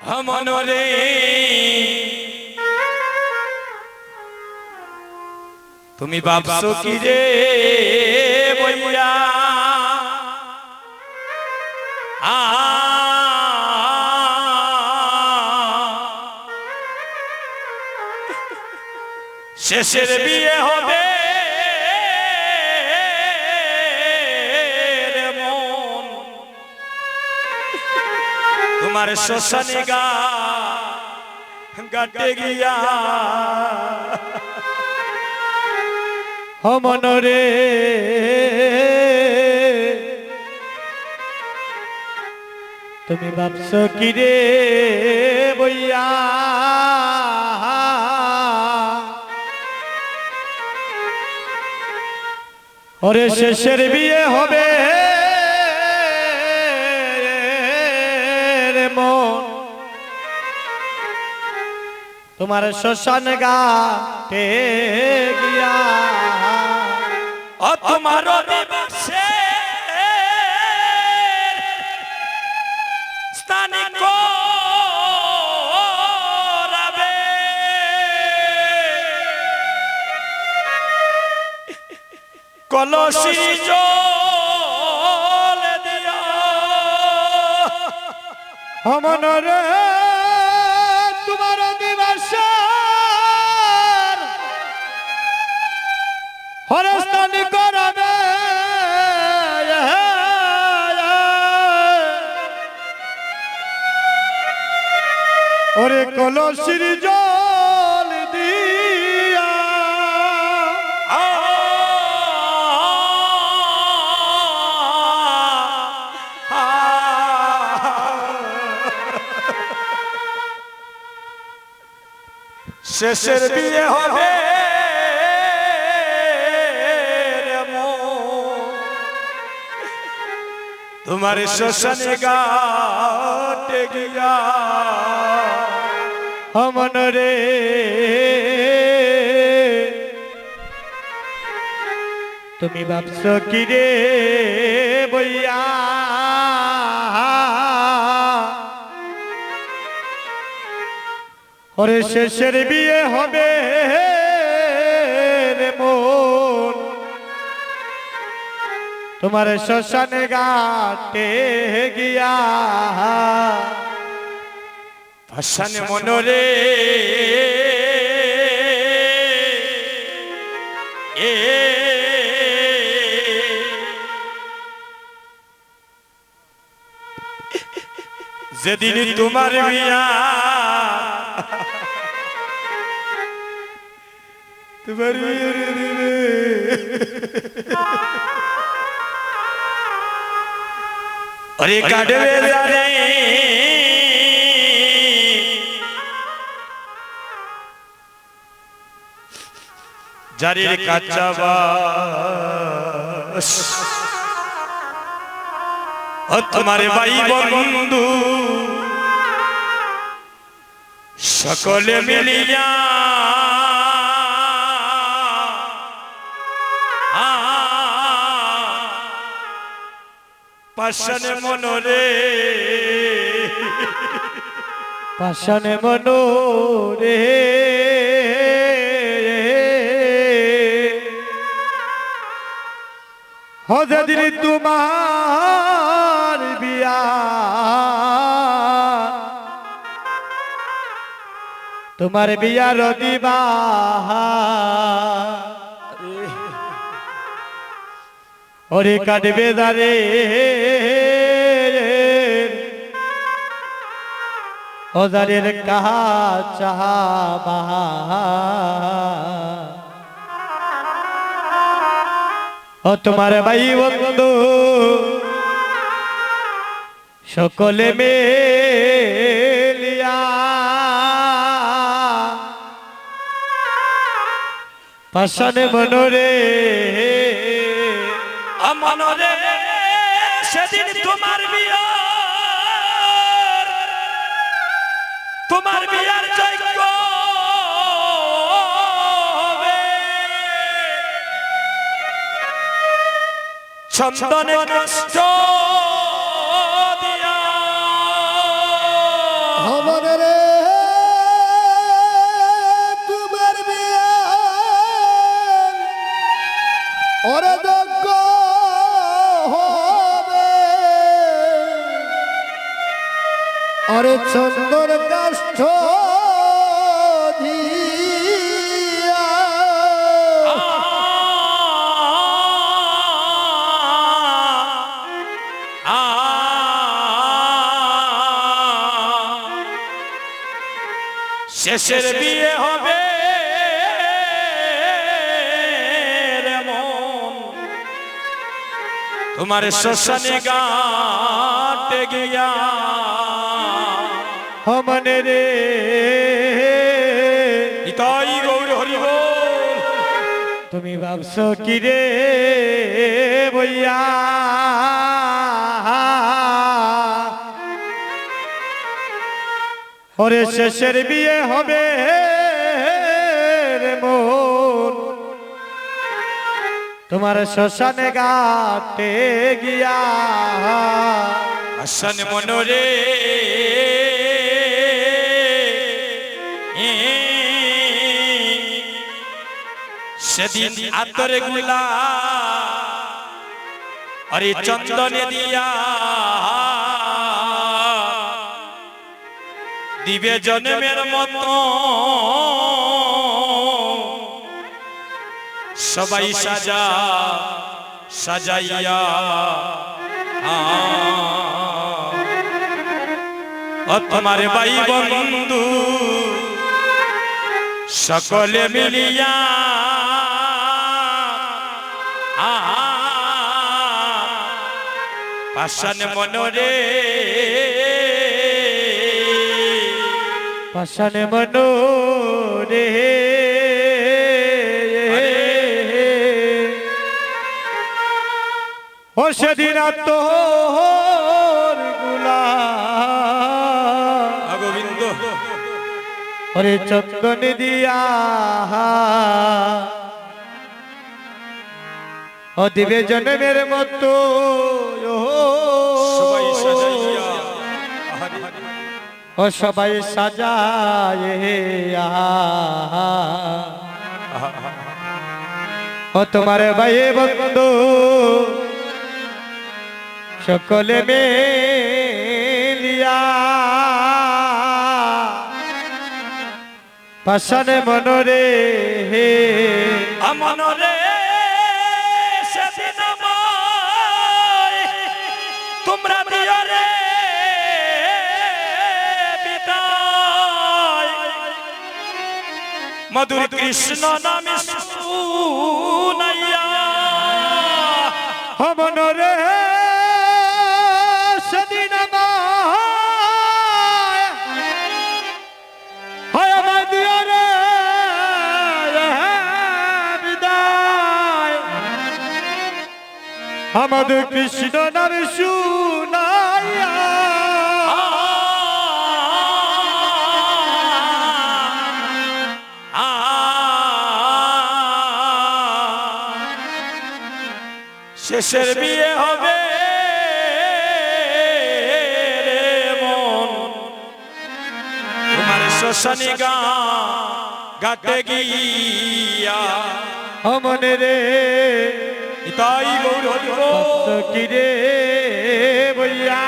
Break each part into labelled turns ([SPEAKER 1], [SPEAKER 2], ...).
[SPEAKER 1] মনরে তুমি ভাবছ কি রে বইয়া আ শেষের বিয়ে হবে তোমার শ্মশানে গা গাটে গিয়া।
[SPEAKER 2] মনরে। তুমি ভাবছ কি রে বইয়া? ওরে শেষের বিয়ে হবে। তোমার শ্মশান গাটে গিয়া।
[SPEAKER 1] ও তোমার স্থানে করাবে। কলসি জল দিয়া।
[SPEAKER 2] তোমার কলসির জল দিয়া
[SPEAKER 1] শেষের বিয়ে হবে। তোমার শ্মশানে গাটে গিয়া
[SPEAKER 2] অমনরে তুমি ভাবছ কি রে বইয়া? ওরে শেষের বিয়ে হবে রে মন। তোমার শ্মশানে গাটে গিয়া।
[SPEAKER 1] ভাসানে মনরে এ যেদিন তোমার বিয়া তোমার বিয়ের দিনে अरे काढवे জারির কাঁচা বাস ও তোমার ভাই বন্ধু। সকলে মিলিয়া। পাশানে মনরে।
[SPEAKER 2] পাশানে মনো হজদিন তোমার বিয়া। তোমার বিয়ার দিবা ওরে কাটবে দারে। ওদারের কাহা চাহা বাহা। ও তোমার ভাই বন্ধু, সকলে মেলিয়া পাশানে মনোরে,
[SPEAKER 1] মনরে, সেদিন তোমার বিয়া তোমার বিয়ার যজ্ঞ। চন্দনে কষ্ট রে
[SPEAKER 3] তোমার বিয়া। আরে চন্দন কাষ্ঠ
[SPEAKER 1] শেষের বিয়ে হবে তোমার শ্মশানে গাটে গিয়া
[SPEAKER 2] হমনে রে।
[SPEAKER 1] ইতাই গৌর হরি
[SPEAKER 2] তুমি ভাবছ কি রে বইয়া? ওরে শেষের বিয়ে হবে তোমার শ্মশানে গাতে গিয়া।
[SPEAKER 1] আসন মনোরে। সেদিন আতরে গুলা। আরে চন্দনে দিয়া দিবে জন্মের মতো। সবাই সাজা সাজাইয়া। তোমার ভাই বন্ধু সকলে মিলিয়া। পাশান মনরে
[SPEAKER 2] পাশানে মনো রে। ও সেদিন তোরগুলা
[SPEAKER 1] গোবিন্দ
[SPEAKER 2] ওরে চন্দন দিয়া। ও দিবে জন্মের মতো। ও সবাই সাজায় ও তোমার ভাই বন্ধু সকলে মেলিয়া। পাশানে মনরে হে।
[SPEAKER 1] সেদিন তোমরা মধুর কৃষ্ণ নামে শুনাইয়া
[SPEAKER 2] মনরে সেদিন আমায়। হয় আমায় দিও রে বিদায়। আমাদের কৃষ্ণ নাম শুনাইয়া
[SPEAKER 1] শেষের বিয়ে হবে রে মন। তোমার গা গাতে গিয়া।
[SPEAKER 2] মনে রে
[SPEAKER 1] তাই গৌর বল।
[SPEAKER 2] কিরে বইয়া?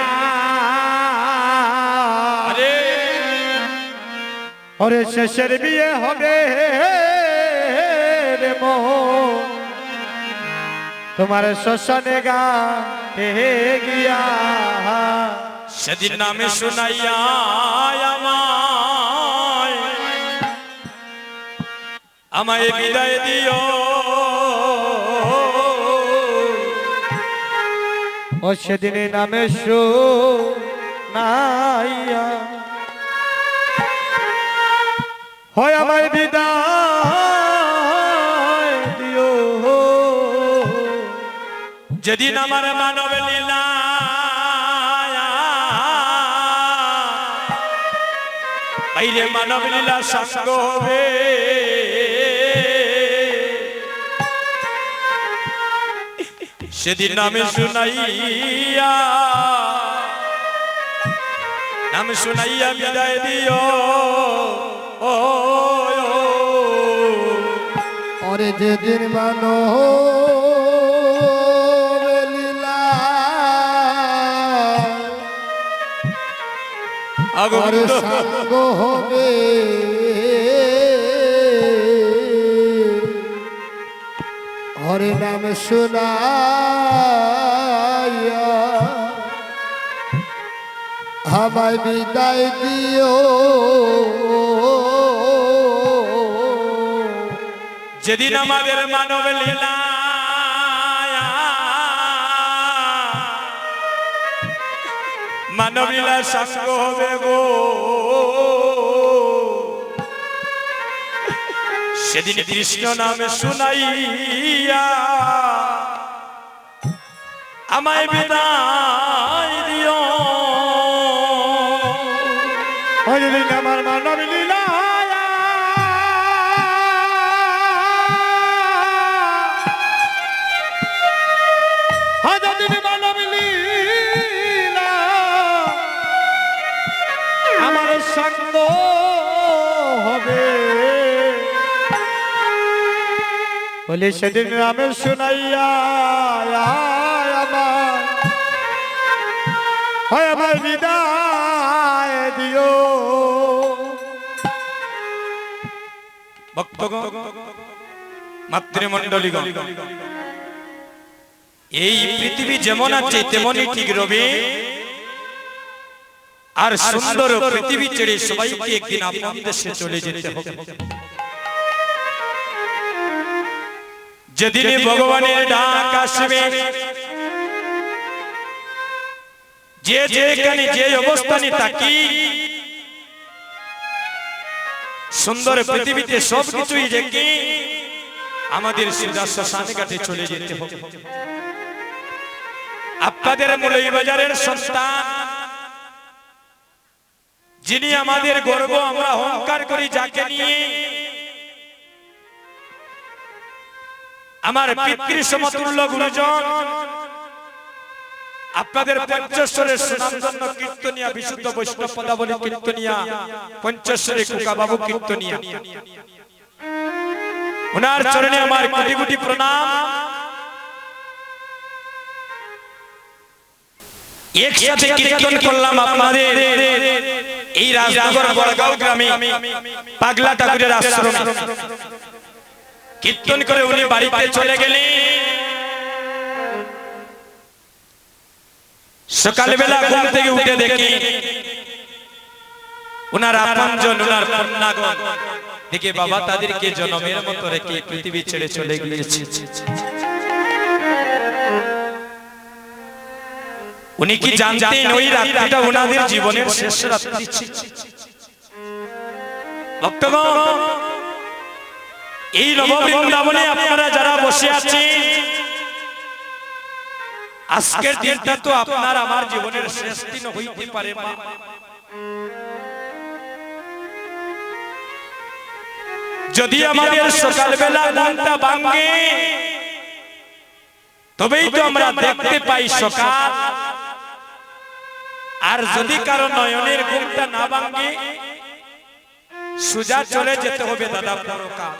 [SPEAKER 1] আরে।
[SPEAKER 2] ওরে শেষের বিয়ে হবে রে মোহন তোমার শ্মশানে গা গিয়া।
[SPEAKER 1] সেদিন নামে শুনাইয়া আমায় আমায় বিদায় দিও।
[SPEAKER 2] ও সেদিনে নামে শো নাইয়া হয় আমায়
[SPEAKER 1] যেদিন আমার মানব লীলা মানব লীলা সঙ্গ হবে। সেদিন নামে শুনাইয়া, নাম শুনাইয়া বিদায় দিও। ও
[SPEAKER 3] যেদিন মানো
[SPEAKER 1] আগমন।
[SPEAKER 3] সাঙ্গ হবে। হরে নাম আমায় বিদায় দিও।
[SPEAKER 1] যেদিন আমাদের মানব লীলা মানব লীলা সঙ্গ হবে গো। সেদিন কৃষ্ণ নামে শুনাইয়া আমায় বিদায়
[SPEAKER 2] সঙ্গ হবে। বলে, সেদিন আমি শুনাইয়া আমার, হয় আমার বিদায় দিও।
[SPEAKER 1] ভক্তগণ মাতৃমণ্ডলীগণ এই পৃথিবী যেমন আছে, তেমনই ঠিক রবে। আর সুন্দর পৃথিবী ছেড়ে সবাইকে একদিন আপন দেশে চলে যেতে হবে। যেদিন ভগবানের ডাক আসবে যে যেখানে যে অবস্থানে থাকি সুন্দর পৃথিবীতে সব কিছুই রেখে আমাদের শ্মশানে ঘাটে চলে যেতে হবে। আপনাদের মূলই বাজারের সন্তান যিনি আমাদের গর্ব আমরা অহংকার করি যাকে নিয়ে আমার পিতৃ সমতুল্য গুরুজন আপনাদের পঞ্চস্বরের সুনামধন্য কীর্তনিয়া বিশুদ্ধ বৈষ্ণব পদাবলী কীর্তনিয়া পঞ্চস্বরে কুকা বাবু কীর্তনিয়া। ওনার চরণে আমার কোটি কোটি প্রণাম। একসাথে কীর্তন করলাম আপনাদের। এই রাজনগর বড়গাঁও গ্রামে পাগলা ঠাকুরের আশ্রমে। কীর্তন করে উনি বাড়িতে চলে গেলেন। সকালবেলা ঘুম থেকে উঠে দেখি ওনার আপনজন ওনার কন্যাগণ। দেখে বাবা তাদেরকে জনমের মতো রেখে পৃথিবী ছেড়ে চলে গিয়েছে। উনি কি জানতেন ওই রাত্রিটা ওনাদের জীবনের শেষ রাত্রি? ছিল ভক্তগণ এই নববৃন্দাবনে আপনারা যারা বসে আছেন আজকের দিনটা তো আপনার আমার জীবনের শেষ দিন হইতে পারে মা। যদি আমাদের সকালবেলা ঘুমটা ভাঙে তবেই তো আমরা দেখতে পাই সকাল। আর যদি কারও নয়নের ঘুমটা না ভাঙে সুজা চলে যেতে হবে দাদা পরকাল।